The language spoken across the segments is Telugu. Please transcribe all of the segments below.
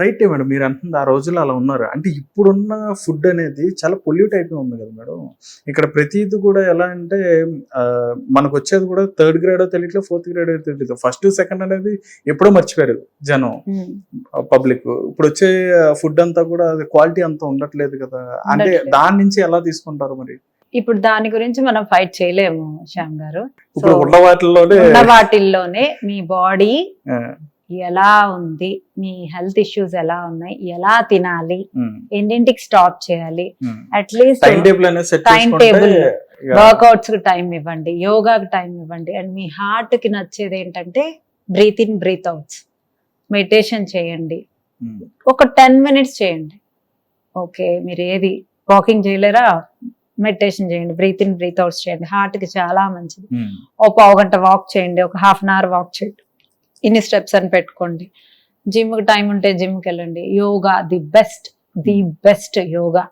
రైటే మేడం మీరు అంటుంది ఆ రోజుల్లో అలా ఉన్నారు. అంటే ఇప్పుడున్న ఫుడ్ అనేది చాలా పొల్యూట్ అయిపోయి ఉంది కదా మేడం. ఇక్కడ ప్రతిది కూడా ఎలా అంటే మనకు వచ్చేది కూడా థర్డ్ గ్రేడ్ తెలియట్లేదు ఫోర్త్ గ్రేడ్ తెలియట్లేదు ఫస్ట్ సెకండ్ అనేది ఎప్పుడో మర్చిపోయారు జనం. పబ్లిక్ ఇప్పుడు వచ్చే ఫుడ్ అంతా కూడా క్వాలిటీ అంతా ఉండట్లేదు కదా. అంటే. దాని నుంచి ఎలా తీసుకుంటారు మరి? ఇప్పుడు దాని గురించి మనం ఫైట్ చేయలేము శ్యామ్ గారు. ఉన్న వాటిల్లోనే మీ బాడీ ఎలా ఉంది? మీ హెల్త్ ఇష్యూస్ ఎలా ఉన్నాయి? ఎలా తినాలి? ఎన్నింటికి స్టాప్ చేయాలి. At least time table. వర్కౌట్స్కి time ఇవ్వండి యోగాకి టైం ఇవ్వండి. అండ్ మీ హార్ట్కి నచ్చేది ఏంటంటే breath in breath outs meditation చేయండి. ఒక టెన్ మినిట్స్ చేయండి. ఓకే మీరు ఏది వాకింగ్ చేయలేరా? మెడిటేషన్ చేయండి బ్రీత్ ఇన్ బ్రీత్ అవుట్స్ చేయండి. హార్ట్కి చాలా మంచిది. ఓ పావు గంట వాక్ చేయండి ఒక హాఫ్ అన్ అవర్ వాక్ చేయండి. ఇన్ని స్టెప్స్ అని పెట్టుకోండి. జిమ్కి టైం ఉంటే జిమ్కి వెళ్ళండి. Yoga the best the best yoga.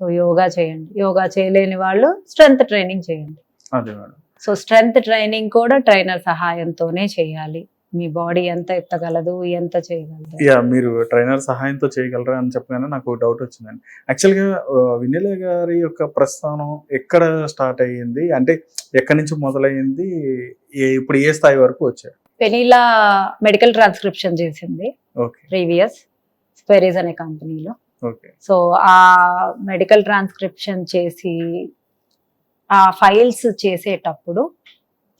So yoga చేయండి. యోగా చేయలేని వాళ్ళు స్ట్రెంగ్త్ ట్రైనింగ్ చేయండి. అదే మేడం. సో స్ట్రెంగ్త్ ట్రైనింగ్ కూడా ట్రైనర్ సహాయంతోనే చేయాలి. మీ బాడీ ఎంత ఎత్తగలదు ఎంత చేయగలదు. యా మీరు ట్రైనర్ సహాయంతో చేయగలరా అని చెప్పగానే నాకు డౌట్ వచ్చిందండి. యాక్చువల్గా వినిల గారి యొక్క ప్రస్థానం ఎక్కడ స్టార్ట్ అయ్యింది? అంటే ఎక్కడి నుంచి మొదలైంది ఏ- ఇప్పుడు ఏ స్థాయి వరకు వచ్చారు? పెనీలా మెడికల్ ట్రాన్స్క్రిప్షన్ చేసింది ప్రీవియస్ స్పెరీస్ అనే కంపెనీలో. సో ఆ మెడికల్ ట్రాన్స్క్రిప్షన్ చేసి ఆ ఫైల్స్ చేసేటప్పుడు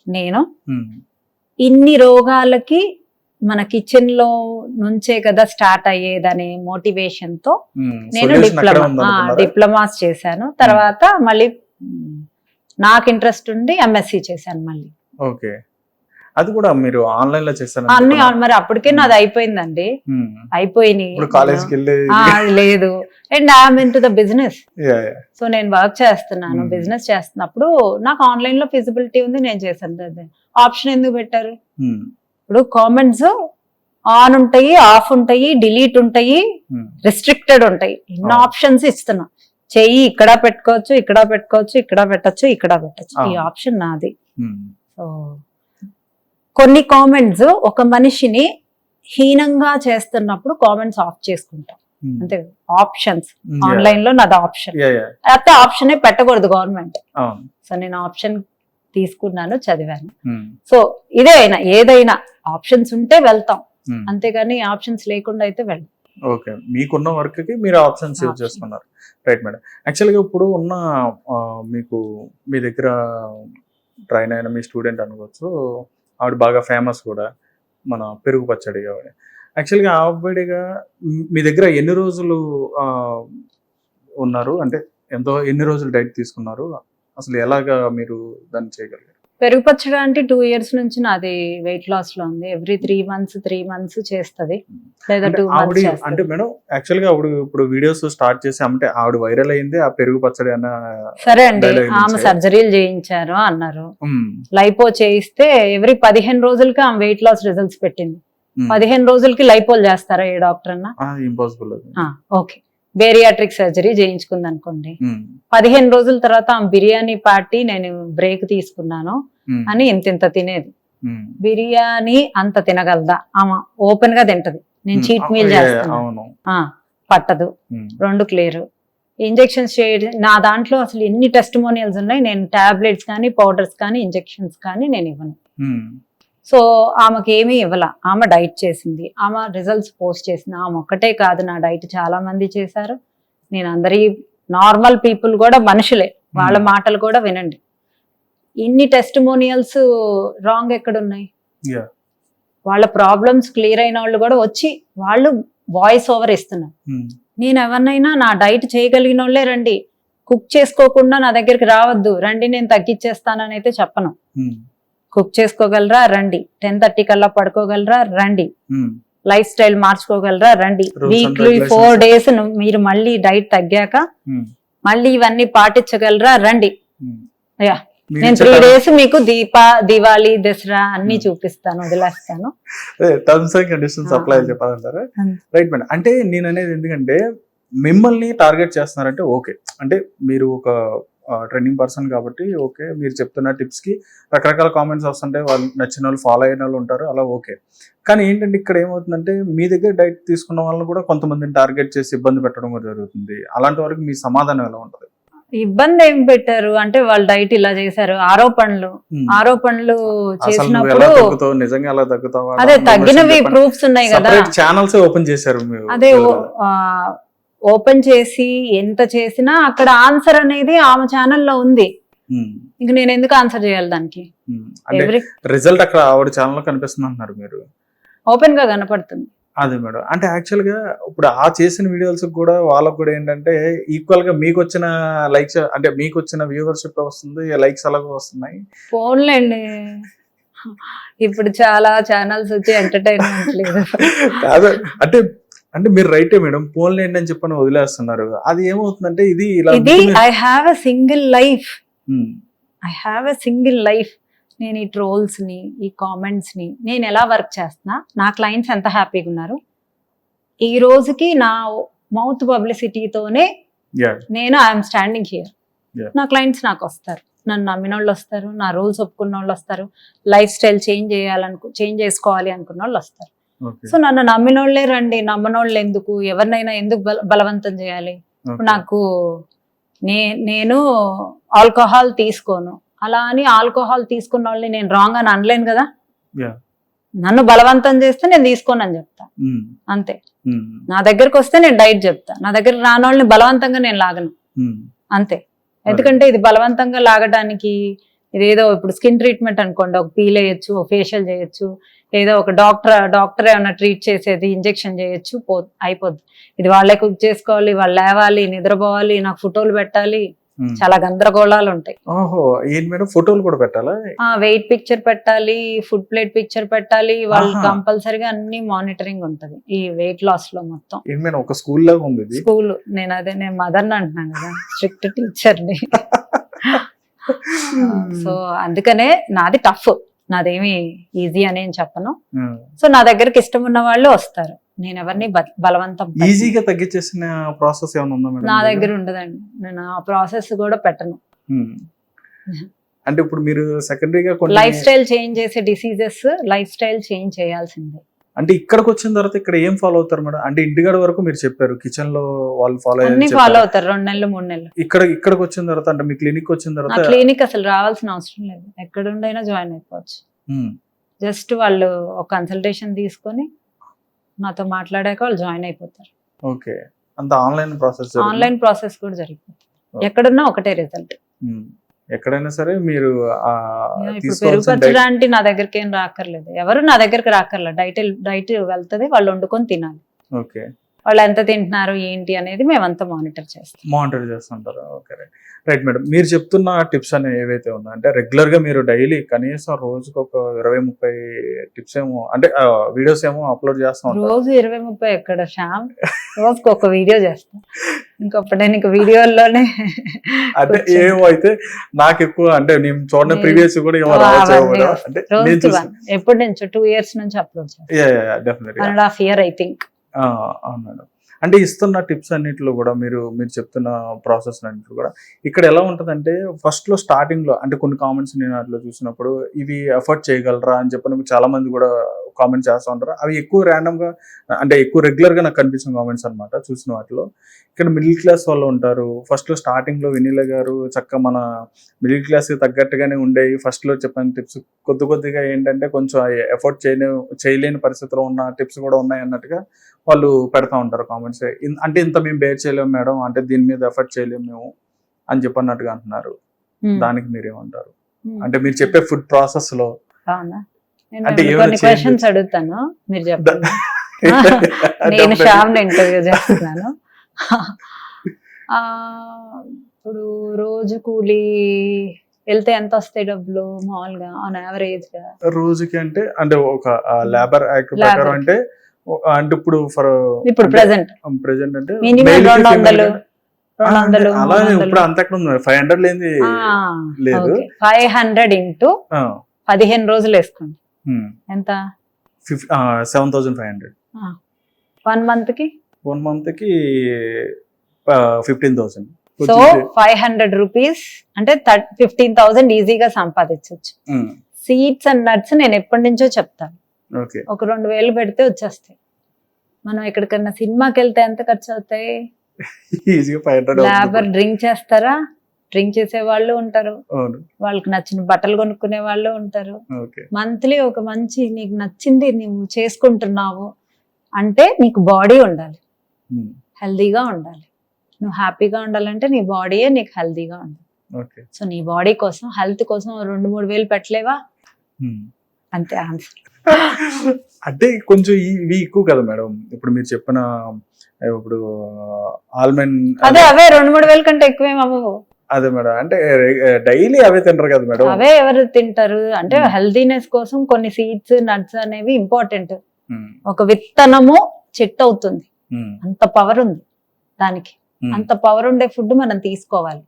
నేను ఇన్ని రోగాలకి మన కిచెన్లో నుంచే కదా స్టార్ట్ అయ్యేదనే మోటివేషన్తో నేను డిప్లొమా? డిప్లొమాస్ చేశాను. తర్వాత మళ్ళీ నాకు ఇంట్రెస్ట్ ఉండి ఎంఎస్సి చేశాను మళ్ళీ. అది కూడా మీరు ఆన్లైన్లో చేశారు అన్ని మరి అప్పటికే నాది అయిపోయిందండి. అయిపోయినాయి. ఇప్పుడు కాలేజ్కి వెళ్ళి లేదు. And I'm in to the business. So నేను వర్క్ చేస్తున్నాను Hmm. బిజినెస్ చేస్తున్నప్పుడు నాకు ఆన్లైన్లో ఫిజిబిలిటీ ఉంది నేను చేశాను. ఆప్షన్ ఎందుకు పెట్టారు? Hmm, ఇప్పుడు కామెంట్స్ ఆన్ ఉంటాయి ఆఫ్ ఉంటాయి డిలీట్ ఉంటాయి hmm. రెస్ట్రిక్టెడ్ ఉంటాయి. ఎన్ని. ఆప్షన్స్ ఇస్తున్నాం. చెయ్యి ఇక్కడ పెట్టుకోవచ్చు ఇక్కడ పెట్టుకోవచ్చు ఇక్కడ పెట్టచ్చు ఇక్కడ పెట్టచ్చు. ఈ. ఆప్షన్ నాది. Hmm. సో కొన్ని కామెంట్స్ ఒక మనిషిని హీనంగా చేస్తున్నప్పుడు కామెంట్స్ ఆఫ్ చేసుకుంటాం Hmm. అంతే ఆప్షన్స్. ఆన్లైన్లో నాది ఆప్షన్. అయితే ఆప్షనే పెట్టకూడదు గవర్నమెంట్ సో నేను ఆప్షన్ తీసుకున్నాను చదివాను Hmm. సో ఇదే అయినా ఏదైనా ఆప్షన్స్ ఉంటే వెళ్తాం Hmm. అంతేగాని ఆప్షన్స్ లేకుండా అయితే వెళ్ళం ఓకే మీకున్న వర్క్కి మీరు ఆప్షన్స్ యూజ్. చేసుకున్నారు రైట్ మేడం యాక్చువల్గా ఇప్పుడు ఉన్న మీకు మీ దగ్గర ట్రైన్ అయిన మీ స్టూడెంట్ అనుకోవచ్చు ఆవిడ బాగా ఫేమస్ కూడా మన పెరుగు పచ్చడి ఆవిడ. యాక్చువల్గా ఆవిడగా మీ- దగ్గర ఎన్ని రోజులు ఆ, ఉన్నారు? అంటే ఎంతో ఎన్ని రోజులు డైట్ తీసుకున్నారు? అసలు ఎలాగా మీరు దాన్ని చేయగలిగారు? పెరుగు పచ్చడి అంటే టూ ఇయర్స్ నుంచి నాది వెయిట్ లాస్లో ఉంది. Every three months three months చేస్తది. లేదా టూ మంత్స్ అంటే మేడం యాక్చువల్గా ఆవిడ ఇప్పుడు వీడియోస్ స్టార్ట్ చేసి అంటే ఆవిడ వైరల్ అయింది ఆ పెరుగు పచ్చడి అన్న సరే అండి ఆమె. సర్జరీలు చేయించారు అన్నారు. లైపో చేయిస్తే ఎవ్రీ పదిహేను రోజులకి ఆమె వెయిట్ లాస్ రిజల్ట్స్ పెట్టింది. పదిహేను రోజులకి లైపోల్ చేస్తారా ఏ డాక్టర్ అన్న? ఇంపాసిబుల్ ఓకే బేరియాట్రిక్ సర్జరీ చేయించుకుంది అనుకోండి పదిహేను రోజుల తర్వాత ఆమె బిర్యానీ పార్టీ నేను బ్రేక్ తీసుకున్నాను అని ఇంత ఇంత తినేది. బిర్యానీ అంత తినగలదా? ఆమె ఓపెన్గా తింటది. నేను చీట్ ఆ, మీల్ చేస్తాను ఆ, పట్టదు. రెండు క్లియర్ ఇంజెక్షన్స్ చేయడం నా దాంట్లో అసలు ఎన్ని టెస్టిమోనియల్స్ ఉన్నాయి నేను టాబ్లెట్స్ కానీ పౌడర్స్ కానీ ఇంజెక్షన్స్ కానీ నేను ఇవ్వను. సో ఆమెకి ఏమీ ఇవ్వాల. ఆమె డైట్ చేసింది. ఆమె రిజల్ట్స్ పోస్ట్ చేసింది. ఆమె ఒక్కటే కాదు నా డైట్ చాలా మంది చేశారు. నేను అందరి నార్మల్ పీపుల్ కూడా మనుషులే. వాళ్ళ Hmm. మాటలు కూడా వినండి. ఇన్ని టెస్టిమోనియల్స్ రాంగ్ ఎక్కడున్నాయి. వాళ్ళ ప్రాబ్లమ్స్ క్లియర్ అయిన వాళ్ళు కూడా వచ్చి వాళ్ళు వాయిస్ ఓవర్ ఇస్తున్నారు. ఉమ్, నేను ఎవరినైనా నా డైట్ చేయగలిగిన వాళ్ళే రండి. కుక్ చేసుకోకుండా నా దగ్గరికి రావద్దు. రండి నేను తగ్గించేస్తానని అయితే చెప్పను. ఉమ్, కుక్ చేసుకోగలరా? రండి. టెన్ థర్టీ కల్లా పడుకోగలరా? రండి. లైఫ్ స్టైల్ మార్చుకోగలరా? రండి. వీక్లీ. ఫోర్ డేస్ మీరు మళ్ళీ డైట్ తగ్గాక మళ్ళీ ఇవన్నీ పాటించగలరా? రండి. మీరు నేను త్రీ డేస్ మీకు దీపా దివాళీ దసరా అన్ని. చూపిస్తాను వదిలేస్తాను. అదే, టర్మ్స్ అండ్ కండిషన్స్ ఆ, అప్లై ఆ. చెప్పాలంటారా. రైట్ మేడం అంటే నేను అనేది ఎందుకంటే మిమ్మల్ని టార్గెట్ చేస్తున్నారంటే ఓకే. అంటే మీరు ఒక ట్రెండింగ్ పర్సన్ కాబట్టి ఓకే మీరు చెప్తున్న టిప్స్కి రకరకాల కామెంట్స్ వస్తుంటాయి. వాళ్ళు నచ్చిన వాళ్ళు ఫాలో అయిన వాళ్ళు ఉంటారు. అలా ఓకే కానీ ఏంటంటే ఇక్కడ ఏమవుతుందంటే మీ దగ్గర డైట్ తీసుకున్న వాళ్ళని కూడా కొంతమందిని టార్గెట్ చేసి ఇబ్బంది పెట్టడం కూడా జరుగుతుంది. అలాంటి వరకు మీ సమాధానం ఎలా ఉంటుంది? ఇబ్బంది ఏం పెట్టారు. అంటే వాళ్ళు డైట్ ఇలా చేశారు. ఆరోపణలు. ఆరోపణలు చేసినప్పుడు నిజంగా తగ్గుతావా? అదే తగ్గినవి ప్రూఫ్స్ ఉన్నాయి కదా. ఛానల్స్ ఓపెన్ చేశారు మీరు అదే ఓపెన్ చేసి ఎంత చేసినా అక్కడ ఆన్సర్ అనేది ఆమె ఛానల్లో ఉంది. ఇంక నేను ఎందుకు ఆన్సర్ చేయాలి దానికి? రిజల్ట్ అక్కడ ఆవిడ ఛానల్ కనిపిస్తుంది అంటున్నారు మీరు. ఓపెన్గా కనపడుతుంది. అదే మేడం. అంటే యాక్చువల్గా ఇప్పుడు ఆ చేసిన వీడియోస్ కూడా వాళ్ళకు కూడా ఏంటంటే ఈక్వల్గా మీకు వచ్చిన లైక్స్ అంటే మీకు వచ్చిన వ్యూవర్షిప్ వస్తుంది లైక్స్ అలాగే వస్తున్నాయి. ఫోన్లేండి ఇప్పుడు చాలా ఛానల్స్ వచ్చి ఎంటర్టైన్మెంట్ లేదు. కాదు అంటే అంటే మీరు రైటే మేడం ఫోన్ లేండి అని చెప్పని వదిలేస్తున్నారు. అది ఏమవుతుందంటే ఇది ఇలా ఇది I have a single life I have a single life నేను ఈ ట్రోల్స్ని ఈ కామెంట్స్ని నేను ఎలా వర్క్ చేస్తున్నా నా క్లయింట్స్ ఎంత హ్యాపీగా ఉన్నారు? ఈ రోజుకి నా మౌత్ పబ్లిసిటీతోనే నేను ఐఎమ్ స్టాండింగ్ హియర్. నా క్లయింట్స్ నాకు వస్తారు. నన్ను నమ్మిన వాళ్ళు వస్తారు నా రూల్స్ ఒప్పుకున్న వాళ్ళు వస్తారు లైఫ్ స్టైల్ చేంజ్ చేయాలనుకు చేంజ్ చేసుకోవాలి అనుకున్న వాళ్ళు వస్తారు. సో నన్ను నమ్మిన వాళ్ళే రండి నమ్మని వాళ్ళు ఎందుకు? ఎవరినైనా ఎందుకు బల- బలవంతం చేయాలి. నాకు నే నేను ఆల్కహాల్ తీసుకోను. అలా అని ఆల్కహాల్ తీసుకున్న వాళ్ళని నేను రాంగ్ అని అనలేను కదా. నన్ను బలవంతం చేస్తే నేను తీసుకోను అని చెప్తా. అంతే. నా దగ్గరకు వస్తే నేను డైట్ చెప్తా. నా దగ్గర రాని వాళ్ళని బలవంతంగా నేను లాగను. అంతే. ఎందుకంటే ఇది బలవంతంగా లాగడానికి ఇదేదో ఇప్పుడు స్కిన్ ట్రీట్మెంట్ అనుకోండి ఒక పీల్ వేయచ్చు ఫేషియల్ చేయొచ్చు లేదా ఒక డాక్టర్ డాక్టర్ ఏమైనా ట్రీట్ చేసేది ఇంజెక్షన్ చేయొచ్చు పో అయిపోద్ది. ఇది వాళ్ళే కుక్ చేసుకోవాలి వాళ్ళు లేవాలి నిద్రపోవాలి నాకు ఫోటోలు పెట్టాలి. చాలా గందరగోళాలు ఉంటాయి. ఓహో ఏంటి మేడం? ఫోటోలు కూడా పెట్టాలా? వెయిట్ పిక్చర్ పెట్టాలి ఫుడ్ ప్లేట్ పిక్చర్ పెట్టాలి వాళ్ళు. కంపల్సరిగా అన్ని మానిటరింగ్ ఉంటది ఈ వెయిట్ లాస్లో మొత్తం మేడం ఒక స్కూల్ లాగా ఉంది స్కూల్ నేను అదే నేను మదర్ అంటున్నాను కదా స్ట్రిక్ట్ టీచర్ని సో అందుకనే నాది టఫ్. నాదేమి ఈజీ అని చెప్పను. సో నా దగ్గరికి ఇష్టం ఉన్న వాళ్ళు వస్తారు నేను ఎవరిని బలవంతం. ఈజీగా తగ్గించేసిన ప్రాసెస్ ఏమైనా ఉందా మేడం నా దగ్గర ఉండదండి నేను ఆ ప్రాసెస్ కూడా పెట్టను. అంటే ఇప్పుడు మీరు సెకండరీగా లైఫ్ స్టైల్ చేంజ్ చేసే డిసీజెస్ లైఫ్ స్టైల్ చేంజ్ చేయాల్సిందే అంటే ఇక్కడికి వచ్చిన తర్వాత ఇక్కడ ఏం ఫాలో అవుతారు మేడం? అంటే ఇంటికాడ వరకు మీరు చెప్పారు కిచెన్లో వాళ్ళు ఫాలో ఫాలో అవుతారు రెండు నెలలు మూడు నెలలు. ఇక్కడ ఇక్కడికి వచ్చిన తర్వాత అంటే మీ క్లినిక్ వచ్చిన తర్వాత క్లినిక్ అసలు రావాల్సిన అవసరం లేదు. ఎక్కడ ఉండైనా జాయిన్ అయిపోవచ్చు. జస్ట్ వాళ్ళు ఒక కన్సల్టేషన్ తీసుకొని నాతో మాట్లాడాక వాళ్ళు జాయిన్ అయిపోతారు. ఓకే. అంత ఆన్లైన్ ప్రాసెస్ ఆన్లైన్ ప్రాసెస్ కూడా జరిగిపోతుంది. ఎక్కడున్నా ఒకటే రిజల్ట్ ఎక్కడైనా సరే మీరు పెరుగుపరచడానికి నా దగ్గరికి ఏం రాక్కర్లేదు. ఎవరు నా దగ్గరికి రాక్కర్లేదు. డైట్ డైట్ వెళ్తుంది వాళ్ళు వండుకొని తినాలి. ఓకే. వాళ్ళు ఎంత తింటున్నారు ఏంటి అనేది మేమంతా మానిటర్ చేస్తాం. మానిటర్ చేస్తుంటారు. ఓకే రైట్ రైట్ మేడం మీరు చెప్తున్న టిప్స్ అనేవి ఏవైతే ఉన్నాయో అంటే రెగ్యులర్గా మీరు డైలీ కనీసం రోజుకి ఒక ఇరవై ముప్పై టిప్స్ ఏమో అంటే వీడియోస్ ఏమో అప్లోడ్ చేస్తూ రోజు ఇరవై ముప్పై ఎక్కడ శ్యామ్? రోజుకి ఒక వీడియో చేస్తాం. ఇంకొకటి నేను ఇంక వీడియోల్లోనే అంటే. ఏమో అయితే నాకు ఎక్కువ అంటే నేను చూడని నేను- ప్రీవియస్ కూడా ఏమో రావచ్చు నేను ఎప్పుడు నుంచి టూ ఇయర్స్ నుంచి అప్లోడ్ చేస్తాను and half year I think అవును మేడం. అంటే ఇస్తున్న టిప్స్ అన్నింటిలో కూడా మీరు మీరు చెప్తున్న ప్రాసెస్ అన్నింటిలో కూడా ఇక్కడ ఎలా ఉంటుందంటే ఫస్ట్లో స్టార్టింగ్లో అంటే కొన్ని కామెంట్స్ నేను అట్లా చూసినప్పుడు ఇవి ఎఫర్ట్ చేయగలరా అని చెప్పి చాలా మంది కూడా కామెంట్ చేస్తూ ఉంటారు? అవి ఎక్కువ ర్యాండమ్గా అంటే ఎక్కువ రెగ్యులర్గా నాకు కనిపించిన కామెంట్స్ అన్నమాట చూసిన వాటిలో. ఇక్కడ మిడిల్ క్లాస్ వాళ్ళు ఉంటారు. ఫస్ట్లో స్టార్టింగ్లో వెనిల గారు చక్క మన మిడిల్ క్లాస్కి తగ్గట్టుగానే ఉండేవి ఫస్ట్లో చెప్పిన టిప్స్ కొద్ది కొద్దిగా ఏంటంటే కొంచెం ఎఫర్ట్ చేయని చేయలేని పరిస్థితిలో ఉన్న టిప్స్ కూడా ఉన్నాయి అన్నట్టుగా వాళ్ళు పెడతా ఉంటారు కామెంట్స్ అంటే ఇంత మేము బేర్ చేయలేము మేడం అంటే దీని మీద ఎఫర్ట్ చేయలేము మేము అని చెప్పన్నట్టుగా అంటున్నారు. దానికి మీరేమంటారు? అంటే మీరు చెప్పే ఫుడ్ ప్రాసెస్లో అంటే కొన్ని? క్వశ్చన్స్ అడుగుతాను. మీరు చెప్పండి. నేను. శ్యామ్ ఇంటర్వ్యూ చేస్తున్నాను. ఇప్పుడు రోజు కూలి వెళ్తే ఎంత వస్తాయి డబ్బులు మామూలుగా ఆన్ యావరేజ్గా? రోజుకి అంటే అంటే ఒక లేబర్ యాక్ట్. ప్రకారం అంటే అంటే ఇప్పుడు ఫర్ ఇప్పుడు ప్రెసెంట్ ప్రెసెంట్ అంటే రెండు వందలు అలా ఇప్పుడు అంత ఫైవ్ హండ్రెడ్ లేని లేదు. ఫైవ్ హండ్రెడ్ ఇంటూ పదిహేను రోజులు వేసుకోండి. ఎంత? Seven thousand five hundred. One మంత్కి వన్ మంత్కి fifteen thousand. So five hundred rupees అంటే ఫిఫ్టీన్ థౌసండ్ ఈజీగా సంపాదించవచ్చు సీడ్స్ అండ్ నట్స్ నేను ఎప్పటి నుంచో చెప్తాను ఒక రెండు వేలు పెడితే వచ్చేస్తాయి. మనం ఎక్కడికన్నా సినిమాకి వెళ్తే ఎంత ఖర్చు అవుతాయి లేబర్ డ్రింక్ చేస్తారా? డ్రింక్ చేసే వాళ్ళు ఉంటారు వాళ్ళకి నచ్చిన బట్టలు కొనుక్కునే వాళ్ళు ఉంటారు. మంత్లీ ఒక మంచి నీకు నచ్చింది నువ్వు చేసుకుంటున్నావు అంటే నీకు బాడీ ఉండాలి. హెల్దీగా ఉండాలి. నువ్వు హ్యాపీగా ఉండాలంటే నీ బాడీయే నీకు హెల్దీగా ఉండాలి. సో నీ బాడీ కోసం హెల్త్ కోసం రెండు మూడు వేలు పెట్టలేవా. అంతే ఆన్సర్. అంటే కొంచెం ఇవి ఎక్కువ కదా మేడం. ఇప్పుడు మీరు చెప్పిన ఇప్పుడు ఆల్మండ్ అదే అవే రెండు మూడు వేల కంటే ఎక్కువేం అవ్వవు. అదే మేడం. అంటే డైలీ అవే తింటారు కదా మేడం. అవే ఎవరు తింటారు? అంటే. హెల్దీనెస్ కోసం కొన్ని సీడ్స్ నట్స్ అనేవి ఇంపార్టెంట్. ఒక విత్తనము చెట్టు అవుతుంది. అంత పవర్ ఉంది దానికి. అంత పవర్ ఉండే ఫుడ్ మనం తీసుకోవాలి.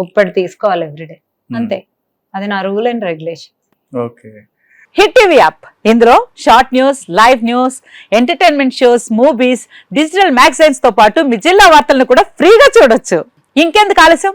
గుప్పెడు తీసుకోవాలి ఎవ్రీడే. అంతే. అది నా rule and regulation. Okay. Hit TV app. ఇందులో short news live news entertainment shows movies digital మ్యాగజైన్స్తో పాటు మీ జిల్లా వార్తలను కూడా ఫ్రీగా చూడొచ్చు. ఇంకెందుకు ఆలస్యం?